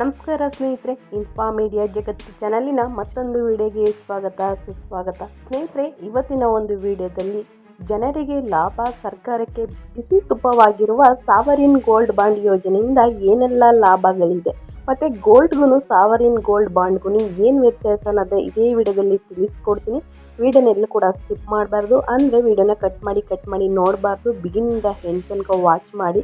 ನಮಸ್ಕಾರ ಸ್ನೇಹಿತರೆ info media ಜಗತ್ತು ಚಾನಲಿನ ಮತ್ತೊಂದು ವಿಡಿಯೋಗೆ ಸ್ವಾಗತ, ಸುಸ್ವಾಗತ. ಸ್ನೇಹಿತರೆ, ಇವತ್ತಿನ ಒಂದು ವಿಡಿಯೋದಲ್ಲಿ ಜನರಿಗೆ ಲಾಭ ಸರ್ಕಾರಕ್ಕೆ ಬಿಸಿ ತುಪ್ಪವಾಗಿರುವ ಸಾವರಿನ್ ಗೋಲ್ಡ್ ಬಾಂಡ್ ಯೋಜನೆಯಿಂದ ಏನೆಲ್ಲ ಲಾಭಗಳಿದೆ, ಮತ್ತು ಗೋಲ್ಡ್ಗೂ ಸಾವರಿನ್ ಗೋಲ್ಡ್ ಬಾಂಡ್ಗೂ ಏನು ವ್ಯತ್ಯಾಸ ಅನ್ನೋದು ಇದೇ ವಿಡಿಯೋದಲ್ಲಿ ತಿಳಿಸ್ಕೊಡ್ತೀನಿ. ವಿಡಿಯೋನೆಲ್ಲೂ ಕೂಡ ಸ್ಕಿಪ್ ಮಾಡಬಾರ್ದು, ಅಂದರೆ ವಿಡಿಯೋನ ಕಟ್ ಮಾಡಿ ಕಟ್ ಮಾಡಿ ನೋಡಬಾರ್ದು ಬಿಗಿನಿಂದ ಹೆಣ್ಣು ತನಕ ವಾಚ್ ಮಾಡಿ.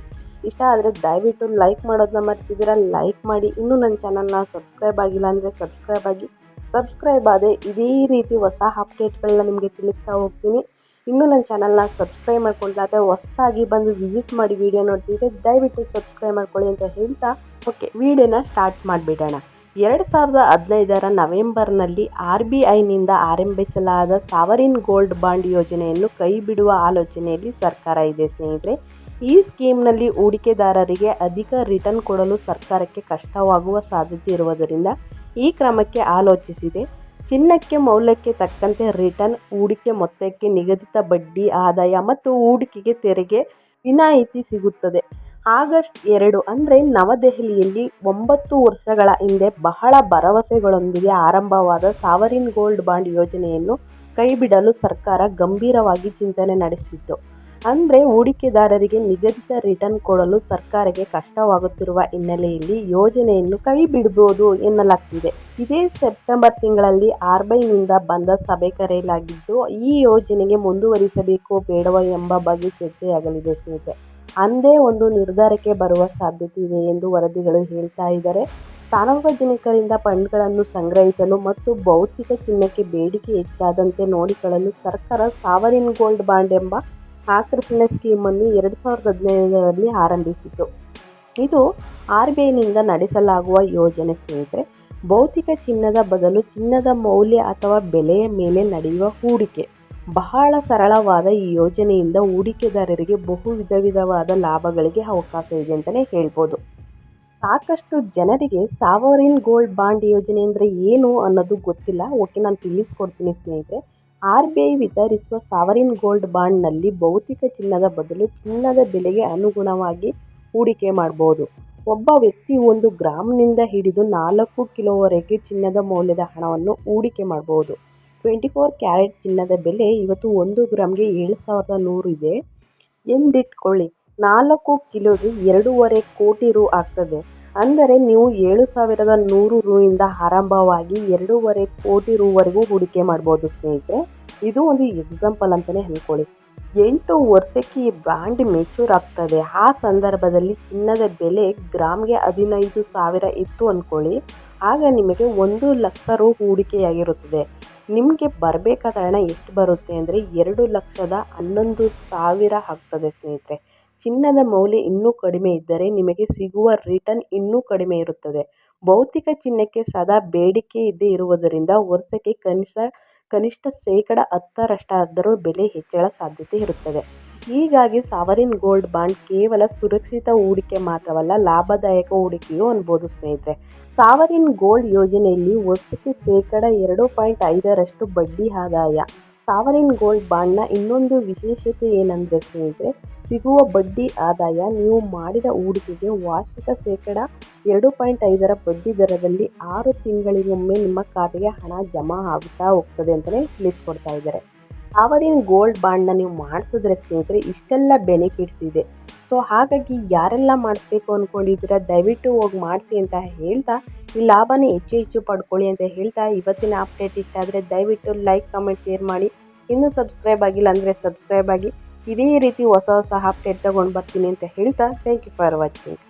ಇಷ್ಟ ಆದರೆ ದಯವಿಟ್ಟು ಲೈಕ್ ಮಾಡೋದನ್ನ ಮರ್ತಿದ್ದೀರಾ? ಲೈಕ್ ಮಾಡಿ. ಇನ್ನೂ ನನ್ನ ಚಾನಲ್ನ ಸಬ್ಸ್ಕ್ರೈಬ್ ಆಗಿಲ್ಲ ಅಂದರೆ ಸಬ್ಸ್ಕ್ರೈಬ್ ಆಗಿ. ಸಬ್ಸ್ಕ್ರೈಬ್ ಆದರೆ ಇದೇ ರೀತಿ ಹೊಸ ಅಪ್ಡೇಟ್ಗಳನ್ನ ನಿಮಗೆ ತಿಳಿಸ್ತಾ ಹೋಗ್ತೀನಿ. ಇನ್ನೂ ನನ್ನ ಚಾನಲ್ನ ಸಬ್ಸ್ಕ್ರೈಬ್ ಮಾಡ್ಕೊಂಡ್ರೆ ಹೊಸದಾಗಿ ಬಂದು ವಿಸಿಟ್ ಮಾಡಿ ವಿಡಿಯೋ ನೋಡ್ತಿದ್ರೆ ದಯವಿಟ್ಟು ಸಬ್ಸ್ಕ್ರೈಬ್ ಮಾಡ್ಕೊಳ್ಳಿ ಅಂತ ಹೇಳ್ತಾ ಓಕೆ ವಿಡಿಯೋನ ಸ್ಟಾರ್ಟ್ ಮಾಡಿಬಿಡೋಣ. ಎರಡು ಸಾವಿರದ ಹದಿನೈದರ ನವೆಂಬರ್ನಲ್ಲಿ ಆರ್ ಬಿ ಐನಿಂದ ಆರಂಭಿಸಲಾದ ಸಾವರಿನ್ ಗೋಲ್ಡ್ ಬಾಂಡ್ ಯೋಜನೆಯನ್ನು ಕೈ ಬಿಡುವ ಆಲೋಚನೆಯಲ್ಲಿ ಸರ್ಕಾರ ಇದೆ ಸ್ನೇಹಿತರೆ. ಈ ಸ್ಕೀಮ್ನಲ್ಲಿ ಹೂಡಿಕೆದಾರರಿಗೆ ಅಧಿಕ ರಿಟರ್ನ್ ಕೊಡಲು ಸರ್ಕಾರಕ್ಕೆ ಕಷ್ಟವಾಗುವ ಸಾಧ್ಯತೆ ಇರುವುದರಿಂದ ಈ ಕ್ರಮಕ್ಕೆ ಆಲೋಚಿಸಿದೆ. ಚಿನ್ನಕ್ಕೆ ಮೌಲ್ಯಕ್ಕೆ ತಕ್ಕಂತೆ ರಿಟರ್ನ್, ಹೂಡಿಕೆ ಮೊತ್ತಕ್ಕೆ ನಿಗದಿತ ಬಡ್ಡಿ, ಆದಾಯ ಮತ್ತು ಹೂಡಿಕೆಗೆ ತೆರಿಗೆ ವಿನಾಯಿತಿ ಸಿಗುತ್ತದೆ. ಆಗಸ್ಟ್ ಎರಡು ಅಂದರೆ ನವದೆಹಲಿಯಲ್ಲಿ ಒಂಬತ್ತು ವರ್ಷಗಳ ಹಿಂದೆ ಬಹಳ ಭರವಸೆಗಳೊಂದಿಗೆ ಆರಂಭವಾದ ಸಾವರಿನ್ ಗೋಲ್ಡ್ ಬಾಂಡ್ ಯೋಜನೆಯನ್ನು ಕೈಬಿಡಲು ಸರ್ಕಾರ ಗಂಭೀರವಾಗಿ ಚಿಂತನೆ ನಡೆಸುತ್ತಿತ್ತು. ಅಂದರೆ ಹೂಡಿಕೆದಾರರಿಗೆ ನಿಗದಿತ ರಿಟರ್ನ್ ಕೊಡಲು ಸರ್ಕಾರಕ್ಕೆ ಕಷ್ಟವಾಗುತ್ತಿರುವ ಹಿನ್ನೆಲೆಯಲ್ಲಿ ಯೋಜನೆಯನ್ನು ಕೈಬಿಡಬಹುದು ಎನ್ನಲಾಗ್ತಿದೆ. ಇದೇ ಸೆಪ್ಟೆಂಬರ್ ತಿಂಗಳಲ್ಲಿ ಆರ್ಬಿಐನಿಂದ ನಿಂದ ಬಂದ ಸಭೆ ಕರೆಯಲಾಗಿದ್ದು, ಈ ಯೋಜನೆಗೆ ಮುಂದುವರಿಸಬೇಕೋ ಬೇಡವೋ ಎಂಬ ಬಗ್ಗೆ ಚರ್ಚೆಯಾಗಲಿದೆ ಸ್ನೇಹಿತರೆ. ಅಂದೇ ಒಂದು ನಿರ್ಧಾರಕ್ಕೆ ಬರುವ ಸಾಧ್ಯತೆ ಇದೆ ಎಂದು ವರದಿಗಳು ಹೇಳ್ತಾ ಇದ್ದಾರೆ. ಸಾರ್ವಜನಿಕರಿಂದ ಫಂಡ್ಗಳನ್ನು ಸಂಗ್ರಹಿಸಲು ಮತ್ತು ಭೌತಿಕ ಚಿನ್ನಕ್ಕೆ ಬೇಡಿಕೆ ಹೆಚ್ಚಾದಂತೆ ನೋಡಿಕೊಳ್ಳಲು ಸರ್ಕಾರ ಸಾವರಿನ್ ಗೋಲ್ಡ್ ಬಾಂಡ್ ಎಂಬ ಆಕರ್ಷಣೆ ಸ್ಕೀಮನ್ನು ಎರಡು ಸಾವಿರದ ಹದಿನೈದರಲ್ಲಿ ಆರಂಭಿಸಿತು. ಇದು ಆರ್ ಬಿ ಐನಿಂದ ನಡೆಸಲಾಗುವ ಯೋಜನೆ ಸ್ನೇಹಿತರೆ. ಭೌತಿಕ ಚಿನ್ನದ ಬದಲು ಚಿನ್ನದ ಮೌಲ್ಯ ಅಥವಾ ಬೆಲೆಯ ಮೇಲೆ ನಡೆಯುವ ಹೂಡಿಕೆ. ಬಹಳ ಸರಳವಾದ ಈ ಯೋಜನೆಯಿಂದ ಹೂಡಿಕೆದಾರರಿಗೆ ಬಹು ವಿಧ ವಿಧವಾದ ಲಾಭಗಳಿಗೆ ಅವಕಾಶ ಇದೆ ಅಂತಲೇ ಹೇಳ್ಬೋದು. ಸಾಕಷ್ಟು ಜನರಿಗೆ ಸಾವರಿನ್ ಗೋಲ್ಡ್ ಬಾಂಡ್ ಯೋಜನೆ ಅಂದರೆ ಏನು ಅನ್ನೋದು ಗೊತ್ತಿಲ್ಲ. ಓಕೆ, ನಾನು ತಿಳಿಸ್ಕೊಡ್ತೀನಿ ಸ್ನೇಹಿತರೆ. ಆರ್ ಬಿ ಐ ವಿತರಿಸುವ ಸಾವರಿನ್ ಗೋಲ್ಡ್ ಬಾಂಡ್ನಲ್ಲಿ ಭೌತಿಕ ಚಿನ್ನದ ಬದಲು ಚಿನ್ನದ ಬೆಲೆಗೆ ಅನುಗುಣವಾಗಿ ಹೂಡಿಕೆ ಮಾಡಬಹುದು ಒಬ್ಬ ವ್ಯಕ್ತಿ ಒಂದು ಗ್ರಾಮ್ನಿಂದ ಹಿಡಿದು ನಾಲ್ಕು ಕಿಲೋವರೆಗೆ ಚಿನ್ನದ ಮೌಲ್ಯದ ಹಣವನ್ನು ಹೂಡಿಕೆ ಮಾಡಬಹುದು ಟ್ವೆಂಟಿ ಫೋರ್ ಕ್ಯಾರೆಟ್ ಚಿನ್ನದ ಬೆಲೆ ಇವತ್ತು ಒಂದು ಗ್ರಾಮ್ಗೆ ಏಳು ಸಾವಿರದ ನೂರು ಇದೆ. ಎಂದಿಟ್ಕೊಳ್ಳಿ, ನಾಲ್ಕು ಕಿಲೋಗೆ ಎರಡೂವರೆ ಕೋಟಿ ರೂ ಆಗ್ತದೆ. ಅಂದರೆ ನೀವು ಏಳು ಸಾವಿರದ ನೂರು ರೂಯಿಂದ ಆರಂಭವಾಗಿ ಎರಡೂವರೆ ಕೋಟಿ ರೂವರೆಗೂ ಹೂಡಿಕೆ ಮಾಡ್ಬೋದು ಸ್ನೇಹಿತರೆ. ಇದು ಒಂದು ಎಕ್ಸಾಂಪಲ್ ಅಂತಲೇ ಅಂದ್ಕೊಳ್ಳಿ ಎಂಟು ವರ್ಷಕ್ಕೆ ಈ ಬಾಂಡ್ ಮೆಚೂರ್ ಆಗ್ತದೆ. ಆ ಸಂದರ್ಭದಲ್ಲಿ ಚಿನ್ನದ ಬೆಲೆ ಗ್ರಾಮ್ಗೆ ಹದಿನೈದು ಸಾವಿರ ಇತ್ತು ಅಂದ್ಕೊಳ್ಳಿ ಆಗ ನಿಮಗೆ ಒಂದು ಲಕ್ಷ ರೂ ಹೂಡಿಕೆಯಾಗಿರುತ್ತದೆ. ನಿಮಗೆ ಬರಬೇಕಾದ ಹಣ ಎಷ್ಟು ಬರುತ್ತೆ ಅಂದರೆ ಎರಡು ಲಕ್ಷದ ಹನ್ನೊಂದು ಸಾವಿರ ಆಗ್ತದೆ ಸ್ನೇಹಿತರೆ. ಚಿನ್ನದ ಮೌಲ್ಯ ಇನ್ನೂ ಕಡಿಮೆ ಇದ್ದರೆ ನಿಮಗೆ ಸಿಗುವ ರಿಟರ್ನ್ ಇನ್ನೂ ಕಡಿಮೆ ಇರುತ್ತದೆ. ಭೌತಿಕ ಚಿನ್ನಕ್ಕೆ ಸದಾ ಬೇಡಿಕೆ ಇದ್ದೇ ಇರುವುದರಿಂದ ವರ್ಷಕ್ಕೆ ಕನಿಷ್ಠ ಕನಿಷ್ಠ ಶೇಕಡ ಹತ್ತರಷ್ಟಾದರೂ ಬೆಲೆ ಹೆಚ್ಚಳ ಸಾಧ್ಯತೆ ಇರುತ್ತದೆ. ಹೀಗಾಗಿ ಸಾವರಿನ್ ಗೋಲ್ಡ್ ಬಾಂಡ್ ಕೇವಲ ಸುರಕ್ಷಿತ ಹೂಡಿಕೆ ಮಾತ್ರವಲ್ಲ, ಲಾಭದಾಯಕ ಹೂಡಿಕೆಯೂ ಅನ್ಬೋದು ಸ್ನೇಹಿತರೆ. ಸಾವರಿನ್ ಗೋಲ್ಡ್ ಯೋಜನೆಯಲ್ಲಿ ವರ್ಷಕ್ಕೆ ಶೇಕಡ ಎರಡು ಪಾಯಿಂಟ್ ಐದರಷ್ಟು ಬಡ್ಡಿ ಆದಾಯ ಸಾವರಿನ್ ಗೋಲ್ಡ್ ಬಾಂಡ್ನ ಇನ್ನೊಂದು ವಿಶೇಷತೆ ಏನಂದರೆ ಸ್ನೇಹಿತರೆ, ಸಿಗುವ ಬಡ್ಡಿ ಆದಾಯ ನೀವು ಮಾಡಿದ ಹೂಡಿಕೆಗೆ ವಾರ್ಷಿಕ ಶೇಕಡ ಎರಡು ಪಾಯಿಂಟ್ ಐದರ ಬಡ್ಡಿ ದರದಲ್ಲಿ ಆರು ತಿಂಗಳಿಗೊಮ್ಮೆ ನಿಮ್ಮ ಖಾತೆಗೆ ಹಣ ಜಮಾ ಆಗುತ್ತಾ ಹೋಗ್ತದೆ ಅಂತಲೇ ತಿಳಿಸ್ಕೊಡ್ತಾ ಇದ್ದಾರೆ. ಸಾವರಿನ್ ಗೋಲ್ಡ್ ಬಾಂಡ್ನ ನೀವು ಮಾಡಿಸಿದ್ರೆ ಸ್ನೇಹಿತರೆ ಇಷ್ಟೆಲ್ಲ ಬೆನಿಫಿಟ್ಸ್ ಇದೆ. ಸೊ ಹಾಗಾಗಿ ಯಾರೆಲ್ಲ ಮಾಡಿಸ್ಬೇಕು ಅಂದ್ಕೊಂಡಿದ್ದೀರಾ ದಯವಿಟ್ಟು ಹೋಗಿ ಮಾಡಿಸಿ ಅಂತ ಹೇಳ್ತಾ, ಈ ಲಾಭನ ಹೆಚ್ಚು ಹೆಚ್ಚು ಪಡ್ಕೊಳ್ಳಿ ಅಂತ ಹೇಳ್ತಾ ಇವತ್ತಿನ ಅಪ್ಡೇಟ್ ಇಷ್ಟಾದರೆ ದಯವಿಟ್ಟು ಲೈಕ್ ಕಮೆಂಟ್ ಶೇರ್ ಮಾಡಿ. ಇನ್ನೂ ಸಬ್ಸ್ಕ್ರೈಬ್ ಆಗಿಲ್ಲ ಅಂದರೆ ಸಬ್ಸ್ಕ್ರೈಬ್ ಆಗಿ. ಇದೇ ರೀತಿ ಹೊಸ ಹೊಸ ಅಪ್ಡೇಟ್ ತೊಗೊಂಡು ಬರ್ತೀನಿ ಅಂತ ಹೇಳ್ತಾ ಥ್ಯಾಂಕ್ ಯು ಫಾರ್ ವಾಚಿಂಗ್